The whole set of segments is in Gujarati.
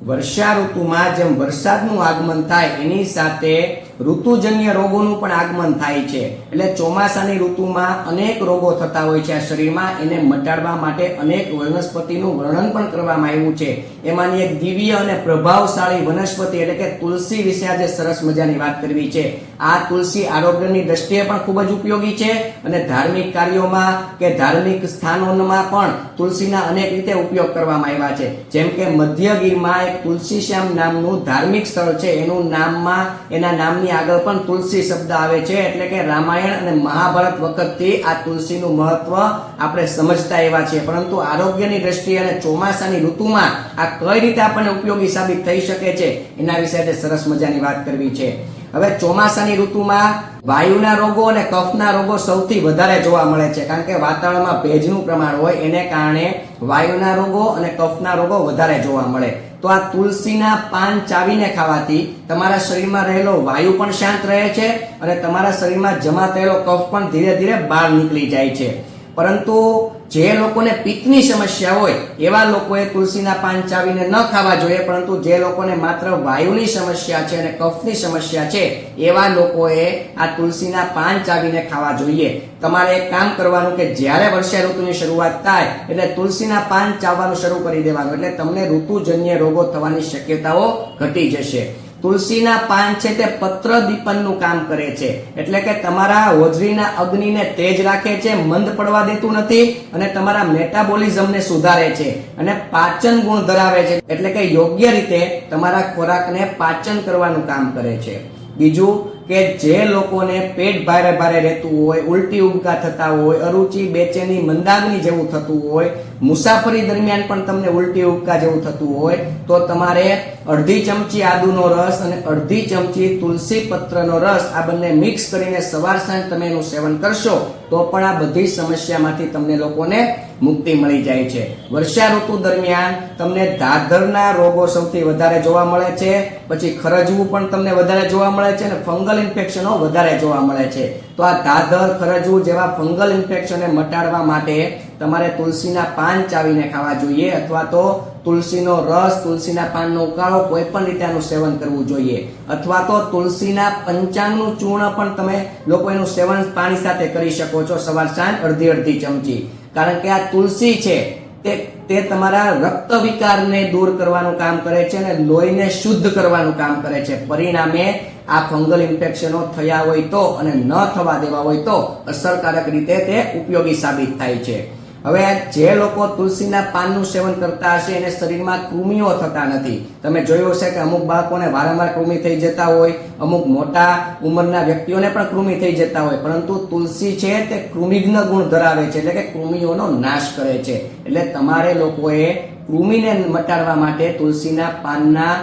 વર્ષા ઋતુમાં જેમ વરસાદનું આગમન થાય એની સાથે ઋતુજન્ય રોગોનું પણ આગમન થાય છે. એટલે ચોમાસાની ઋતુમાં અનેક રોગો થતા હોય છે આ શરીરમાં. એને મટાડવા માટે અનેક વનસ્પતિનું વર્ણન પણ કરવામાં આવ્યું છે. એમાંની એક દિવ્ય અને પ્રભાવશાળી વનસ્પતિ એટલે કે તુલસી વિશે આજે સરસ મજાની વાત કરવી છે. આ તુલસી આરોગ્યની દ્રષ્ટિએ પણ ખૂબ જ ઉપયોગી છે અને ધાર્મિક કાર્યોમાં કે ધાર્મિક સ્થાનોમાં પણ તુલસીના અનેક રીતે ઉપયોગ કરવામાં આવ્યા છે. જેમ કે મધ્યગીરમાં એક તુલસી શ્યામ નામનું ધાર્મિક સ્થળ છે. એનું નામમાં, એના નામની આગળ પણ તુલસી શબ્દ આવે છે એટલે કે રામાયણ અને મહાભારત વખતથી આ તુલસીનું મહત્વ આપણે સમજતા એવા છે પરંતુ આરોગ્યની દ્રષ્ટિએ અને ચોમાસાની ઋતુમાં આ કઈ રીતે આપણને ઉપયોગી સાબિત થઈ શકે છે, એના વિશે આજે સરસ મજાની વાત કરવી છે. હવે ચોમાસાની ઋતુમાં વાયુના રોગો અને કફના રોગો સૌથી વધારે જોવા મળે છે. કારણ કે વાતાવરણમાં ભેજનું પ્રમાણ હોય, એને કારણે વાયુના રોગો અને કફના રોગો વધારે જોવા મળે. તો આ તુલસીના પાન ચાવીને ખાવાથી તમારા શરીરમાં રહેલો વાયુ પણ શાંત રહે છે અને તમારા શરીરમાં જમા થયેલો કફ પણ ધીરે ધીરે બહાર નીકળી જાય છે. પરંતુ જે લોકોને પિત્તની સમસ્યા હોય, એવા લોકોએ તુલસીના પાન ચાવીને ન ખાવા જોઈએ, પરંતુ જે લોકોને માત્ર વાયુની સમસ્યા છે અને કફની સમસ્યા છે, એવા લોકોએ આ તુલસીના પાન ચાવીને ખાવા જોઈએ. તમારે એક કામ કરવાનું કે જ્યારે વર્ષા ઋતુની શરૂઆત થાય, એટલે તુલસીના પાન ચાવવાનું શરૂ કરી દેવાનું, એટલે તમને ઋતુજન્ય રોગો થવાની શક્યતાઓ ઘટી જશે. તુલસીના પાન છે તે પત્ર દીપનનું કામ કરે છે. એટલે કે તમારા હોજરીના અગ્નિને તેજ રાખે છે, મંદ પડવા દેતું નથી અને તમારા મેટાબોલિઝમને સુધારે છે અને પાચન ગુણ ધરાવે છે. એટલે કે યોગ્ય રીતે તમારા ખોરાકને પાચન કરવાનું કામ કરે છે. બીજું કે જે લોકોને પેટ ભારે ભારે રહેતું હોય, ઉલટી ઉબકા થતા હોય, અરુચિ, બેચેની, મંદાગ્નિ જેવું થતું હોય, મુસાફરી દરમિયાન પણ તમને ઉલટી ઉબકા જેવું થતું હોય, તો તમારે અડધી ચમચી આદુનો રસ અને અડધી ચમચી તુલસી પત્રનો રસ આ બંને મિક્સ કરીને સવાર સાંજ તમે એનું સેવન કરશો, તો પણ આ બધી સમસ્યામાંથી તમને લોકોને મુક્તિ મળી જાય છે. વર્ષા ઋતુ દરમિયાન તમને ધાધરના રોગો સૌથી વધારે જોવા મળે છે, પછી ખરજવું પણ તમને વધારે જોવા મળે છે અને ફંગલ ઇન્ફેક્શનો વધારે જોવા મળે છે. તો આ ધાધર, ખરજુ જેવા ફંગલ ઇન્ફેક્શનને મટાડવા માટે તમારે તુલસીના પાન ચાવીને ખાવા જોઈએ અથવા તો તુલસીનો રસ, તુલસીના પાનનો ઉકાળો કોઈ પણ રીતે આનું સેવન કરવું જોઈએ. અથવા તો તુલસીના પંચાંગનું ચૂર્ણ પણ તમે લોકો એનું સેવન પાણી સાથે કરી શકો છો સવાર સાંજ અડધી અડધી ચમચી. કારણ કે આ તુલસી છે તે તે તમારા રક્ત વિકારને દૂર કરવાનું કામ કરે છે અને લોહીને શુદ્ધ કરવાનું કામ કરે છે. પરિણામે આ ફંગલ ઇન્ફેક્શનો થયા હોય તો અને ન થવા દેવા હોય તો અસરકારક રીતે તે ઉપયોગી સાબિત થાય છે. હવે જે લોકો તુલસીના પાનનું સેવન કરતા હશે એને શરીરમાં કૃમિઓ થતા નથી. તમે જોયું હશે કે અમુક બાળકોને વારંવાર કૃમિ થઈ જતા હોય, અમુક મોટા ઉંમરના વ્યક્તિઓને પણ કૃમિ થઈ જતા હોય, પરંતુ તુલસી છે તે કૃમિઘ્ન ગુણ ધરાવે છે, એટલે કે કૃમિઓનો નાશ કરે છે. એટલે તમારે લોકોએ કૃમિને મટાડવા માટે તુલસીના પાનના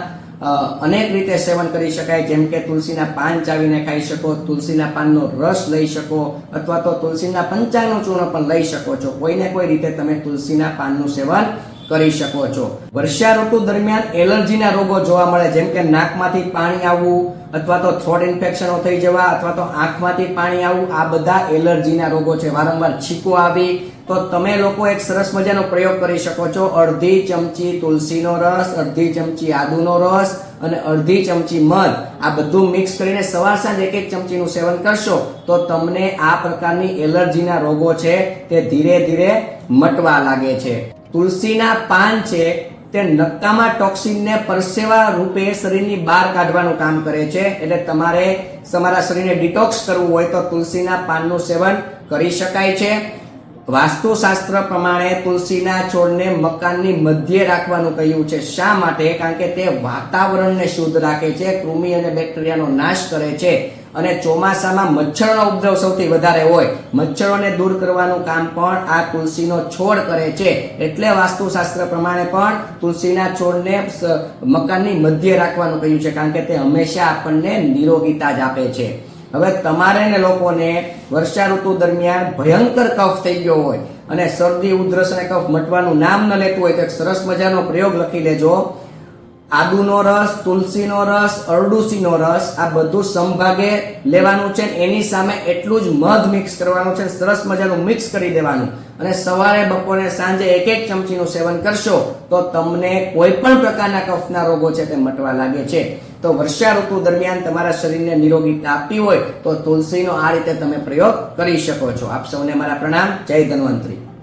અનેક રીતે સેવન કરી શકાય. જેમ કે તુલસીના પાન ચાવીને ખાઈ શકો, તુલસીના પાનનો રસ લઈ શકો, અથવા તો તુલસીના પંચાનું ચૂર્ણ પણ લઈ શકો છો. કોઈને કોઈ રીતે તમે તુલસીના પાનનું સેવન કરી શકો છો. વર્ષા ઋતુ દરમિયાન એલર્જીના રોગો જોવા મળે, જેમ કે નાકમાંથી પાણી આવવું, અથવા તો થ્રોટ ઇન્ફેક્શનો થઈ જવા, અથવા તો આંખમાંથી પાણી આવવું, આ બધા એલર્જીના રોગો છે. વારંવાર છીકો આવી, તો તમે લોકો એક સરસ મજાનો પ્રયોગ કરી શકો છો. અડધી ચમચી તુલસીનો રસ, અડધી ચમચી આદુનો રસ અને અડધી ચમચી મધ. આ બધું મિક્સ કરીને સવાર સાંજ એક એક ચમચીનું સેવન કરશો, તો તમને આ પ્રકારની એલર્જીના રોગો છે તે ધીરે ધીરે મટવા લાગે છે. તુલસીના પાન છે તે નક્કામાં ટોક્સિનને પરસેવા રૂપે શરીરની બહાર કાઢવાનું કામ કરે છે. એટલે તમારે તમારા શરીરને ડિટોક્સ કરવું હોય તો તુલસીના પાનનું સેવન કરી શકાય છે. વાસ્તુશાસ્ત્ર પ્રમાણે તુલસીના છોડને મકાનની મધ્યે રાખવાનું કહ્યું છે. શા માટે? કારણ કે તે વાતાવરણને શુદ્ધ રાખે છે, કૃમિ અને બેક્ટેરિયાનો નાશ કરે છે. અને ચોમાસામાં મચ્છરનો ઉપદ્રવ સૌથી વધારે હોય. મચ્છરોને દૂર કરવાનું કામ પણ આ તુલસીનો છોડ કરે છે. એટલે વાસ્તુશાસ્ત્ર પ્રમાણે પણ તુલસીના છોડને મકાનની મધ્ય રાખવાનું કહ્યું છે, કારણ કે તે હંમેશા આપણને નિરોગીતા જ આપે છે. હવે તમારે ને લોકોને વર્ષા ઋતુ દરમિયાન ભયંકર કફ થઈ ગયો હોય અને શરદી, ઉધરસ અને કફ મટવાનું નામ ન લેતું હોય તો એક સરસ મજાનો પ્રયોગ લખી લેજો. આદુનો રસ, તુલસીનો રસ, અરડુસીનો રસ, આ બધું સંભાગે લેવાનું છે એની સામે એટલું જ મધ મિક્સ કરવાનું છે સરસ મજાનું મિક્સ કરી દેવાનું. અને સવારે, બપોરે, સાંજે એક એક ચમચીનું સેવન કરશો તો તમને કોઈ પણ પ્રકારના કફના રોગો છે તે મટવા લાગે છે. તો વર્ષા ઋતુ દરમિયાન તમારા શરીરને નિરોગીતા આપવી હોય તો તુલસીનો આ રીતે તમે પ્રયોગ કરી શકો છો. આપ સૌને મારા પ્રણામ. જય ધન્વંતરી.